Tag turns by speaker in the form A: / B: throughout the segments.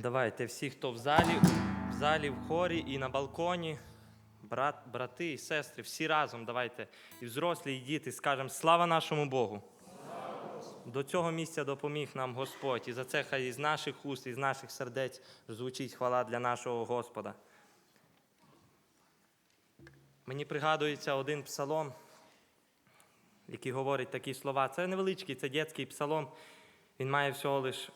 A: Давайте всі, хто в залі, в залі, в хорі і на балконі, брат, брати і сестри, всі разом давайте, і взрослі, і діти, скажемо слава нашому Богу. До цього місця допоміг нам Господь, і за це хай із наших уст, із наших сердець звучить хвала для нашого Господа. Мені пригадується один псалом, який говорить такі слова. Це невеличкий, це дитячий псалом. Він має всього лиш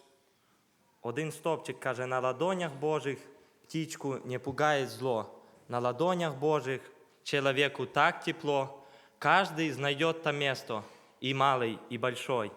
A: один стопчик каже, на ладонях Божих птичку не пугает зло. На ладонях Божих человеку так тепло. Каждый знайдет там место, и малый, и большой,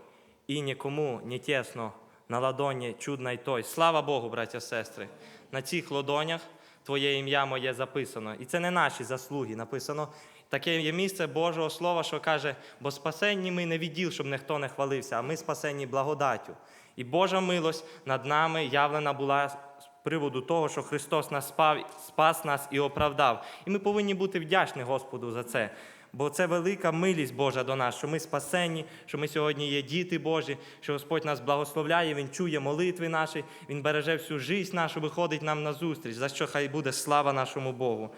A: и никому не тесно на ладоні чудной той. Слава Богу, браття сестри. На цих ладонях Твоє ім'я моє записано. І це не наші заслуги написано. Таке є місце Божого Слова, що каже, бо спасенні ми не відділ, щоб ніхто не хвалився, а ми спасенні благодаттю. І Божа милость над нами явлена була з приводу того, що Христос нас спав, спас нас і оправдав. І ми повинні бути вдячні Господу за це. Бо це велика милість Божа до нас, що ми спасенні, що ми сьогодні є діти Божі, що Господь нас благословляє, Він чує молитви наші, Він береже всю життя нашу, виходить нам на зустріч, за що хай буде слава нашому Богу.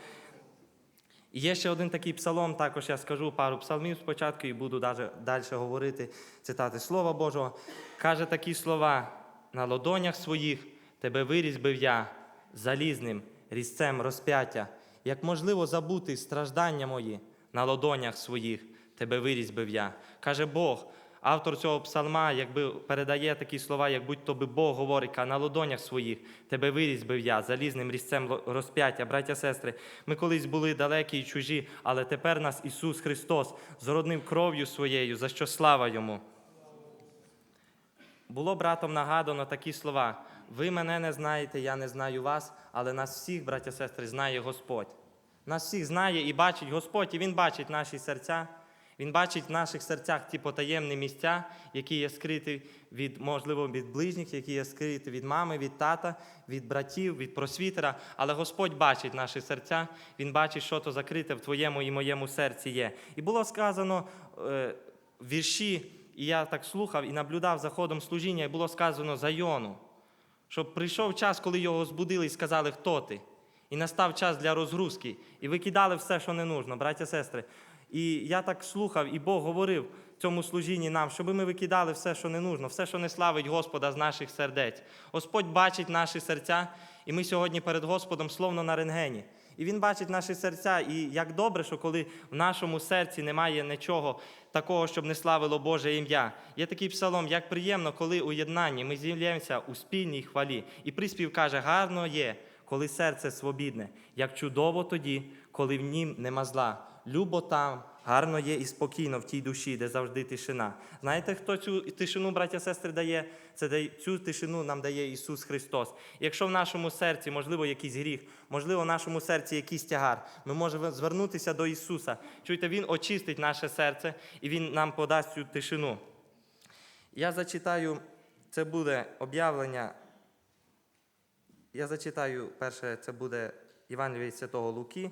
A: І є ще один такий псалом, також я скажу пару псалмів спочатку і буду далі говорити цитати Слова Божого. Каже такі слова: на лодонях своїх тебе вирізбив я залізним різцем розп'яття, як можливо забути страждання мої на лодонях своїх тебе вирізбив я. Каже Бог. Автор цього псалма якби передає такі слова, як будь то би Бог говорить, а на ладонях своїх тебе вирізбив я залізним різцем розп'яття. Браття, сестри, ми колись були далекі і чужі, але тепер нас Ісус Христос зороднив кров'ю своєю, за що слава Йому. Було братом нагадано такі слова: ви мене не знаєте, я не знаю вас, але нас всіх, браття сестри, знає Господь. Нас всіх знає і бачить Господь, і Він бачить наші серця. Він бачить в наших серцях ті потаємні місця, які є скриті від, можливо, від ближніх, які є скриті від мами, від тата, від братів, від просвітера. Але Господь бачить наші серця, Він бачить, що то закрите в твоєму і моєму серці є. І було сказано е, вірші, і я так слухав і наблюдав за ходом служіння, і було сказано за Йону, щоб прийшов час, коли його збудили і сказали, хто ти. І настав час для розгрузки. І викидали все, що не нужно, браття сестри. І я так слухав, і Бог говорив в цьому служінні нам, щоб ми викидали все, що не нужно, все, що не славить Господа з наших сердець. Господь бачить наші серця, і ми сьогодні перед Господом словно на рентгені. І Він бачить наші серця, і як добре, що коли в нашому серці немає нічого такого, щоб не славило Боже ім'я. Є такий псалом, як приємно, коли у єднанні ми з'являємося у спільній хвалі. І приспів каже, гарно є, коли серце свобідне, як чудово тоді, коли в нім нема зла. Любо там, гарно є і спокійно в тій душі, де завжди тишина. Знаєте, хто цю тишину, браття сестри, дає? Це цю тишину нам дає Ісус Христос. Якщо в нашому серці, можливо, якийсь гріх, можливо, в нашому серці якийсь тягар, ми можемо звернутися до Ісуса. Чуєте, Він очистить наше серце і Він нам подасть цю тишину. Я зачитаю, це буде об'явлення. Я зачитаю перше, це буде Євангеліє від Святого Луки,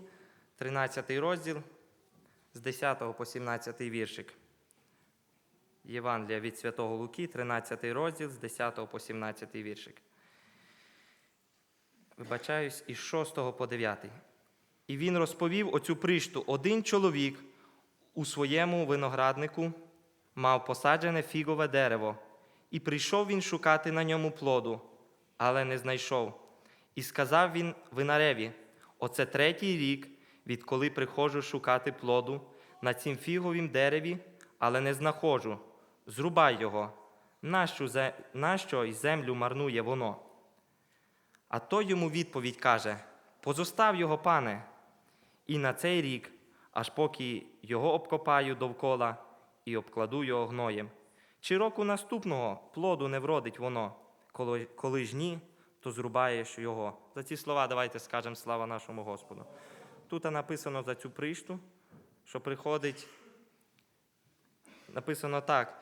A: 13 розділ з 10 по 17 віршик. Євангелія від Святого Луки, 13 розділ з 10 по 17 віршик. Вибачаюсь, із 6 по 9. І він розповів оцю пришту. Один чоловік у своєму винограднику мав посаджене фігове дерево, і прийшов він шукати на ньому плоду, але не знайшов. І сказав він винареві: Оце третій рік, відколи приходжу шукати плоду на цім фіговім дереві, але не знаходжу. Зрубай його. Нащо, й землю марнує воно? А той йому відповідь каже: Позостав його, пане, і на цей рік, аж поки його обкопаю довкола і обкладу його гноєм. Чи року наступного плоду не вродить воно, коли, коли ж ні, то зрубаєш його. За ці слова давайте скажемо слава нашому Господу. Тут написано за цю пришту, що приходить, написано так.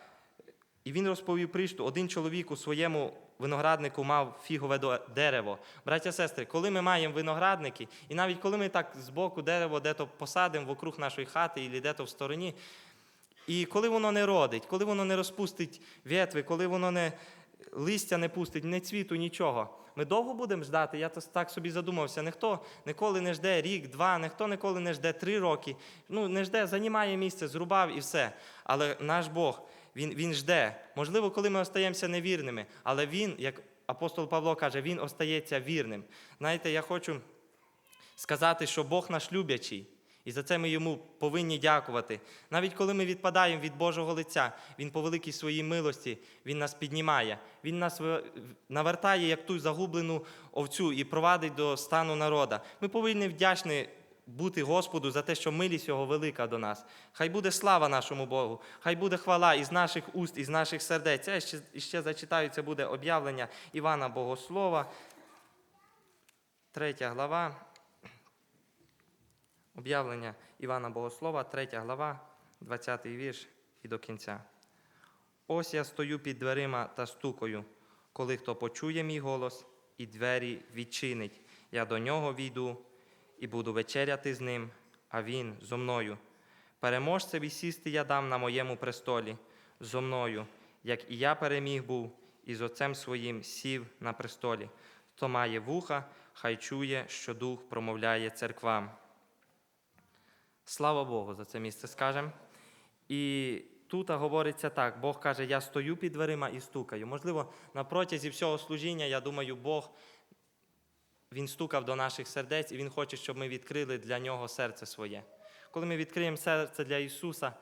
A: І він розповів пришту, один чоловік у своєму винограднику мав фігове дерево. Браття сестри, коли ми маємо виноградники, і навіть коли ми так з боку дерево дето посадимо вокруг нашої хати і дето в стороні, і коли воно не родить, коли воно не розпустить ветви, коли воно не, листя не пустить, не цвіту, нічого. Ми довго будемо ждати? Я так собі задумався. Ніхто ніколи не жде рік, два, ніхто ніколи не жде три роки. Ну, не жде, займає місце, зрубав і все. Але наш Бог, Він, він жде. Можливо, коли ми остаємося невірними, але Він, як апостол Павло каже, Він остається вірним. Знаєте, я хочу сказати, що Бог наш любячий. І за це ми йому повинні дякувати. Навіть коли ми відпадаємо від Божого лиця, Він по великій своїй милості, Він нас піднімає, Він нас навертає як ту загублену овцю і провадить до стану народа. Ми повинні вдячні бути Господу за те, що милість Його велика до нас. Хай буде слава нашому Богу, хай буде хвала із наших уст, із наших сердець. Я ще, ще зачитаю, це буде об'явлення Івана Богослова, третя глава. Об'явлення Івана Богослова, 3 глава, 20 вірш і до кінця. Ось я стою під дверима та стукаю. Коли хто почує мій голос і двері відчинить, я до нього війду і буду вечеряти з ним, а він зо мною. Переможцеві сісти я дам на моєму престолі зо мною, як і я переміг був, і з отцем своїм сів на престолі. Хто має вуха, хай чує, що дух промовляє церквам. Слава Богу за це місце скажемо. І тут говориться так: Бог каже, я стою під дверима і стукаю. Можливо, на протязі всього служіння, я думаю, Бог Він стукав до наших сердець, і Він хоче, щоб ми відкрили для нього серце своє. Коли ми відкриємо серце для Ісуса,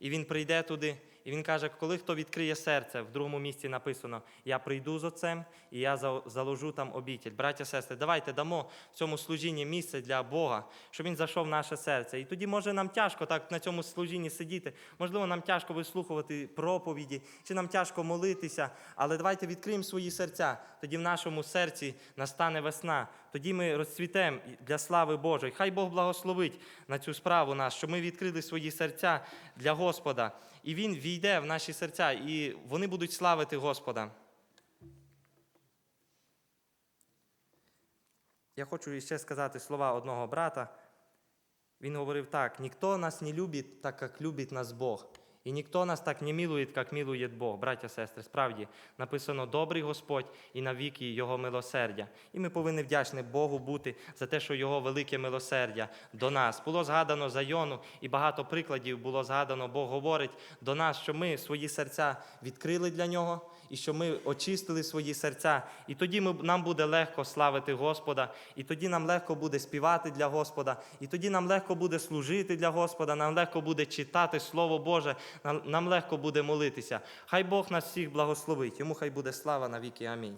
A: і Він прийде туди, і Він каже, коли хто відкриє серце, в другому місці написано: Я прийду з Отцем і я за- заложу там обітель. Браття, сестри, давайте дамо в цьому служінні місце для Бога, щоб Він зайшов в наше серце. І тоді, може, нам тяжко так на цьому служінні сидіти, можливо, нам тяжко вислухувати проповіді, чи нам тяжко молитися, але давайте відкриємо свої серця. Тоді в нашому серці настане весна. Тоді ми розцвітемо для слави Божої. Хай Бог благословить на цю справу нас, щоб ми відкрили свої серця для Господа. І Він війде в наші серця, і вони будуть славити Господа. Я хочу ще сказати слова одного брата. Він говорив так: ніхто нас не любить, так як любить нас Бог. І ніхто нас так не милує, як милує Бог, браття, сестри. Справді написано добрий Господь і навіки Його милосердя. І ми повинні вдячні Богу бути за те, що Його велике милосердя до нас. Було згадано за Йону, і багато прикладів було згадано. Бог говорить до нас, що ми свої серця відкрили для нього, і що ми очистили свої серця. І тоді ми, нам буде легко славити Господа, і тоді нам легко буде співати для Господа, і тоді нам легко буде служити для Господа, нам легко буде читати Слово Боже, нам, нам легко буде молитися. Хай Бог нас всіх благословить. Йому хай буде слава на віки. Амінь.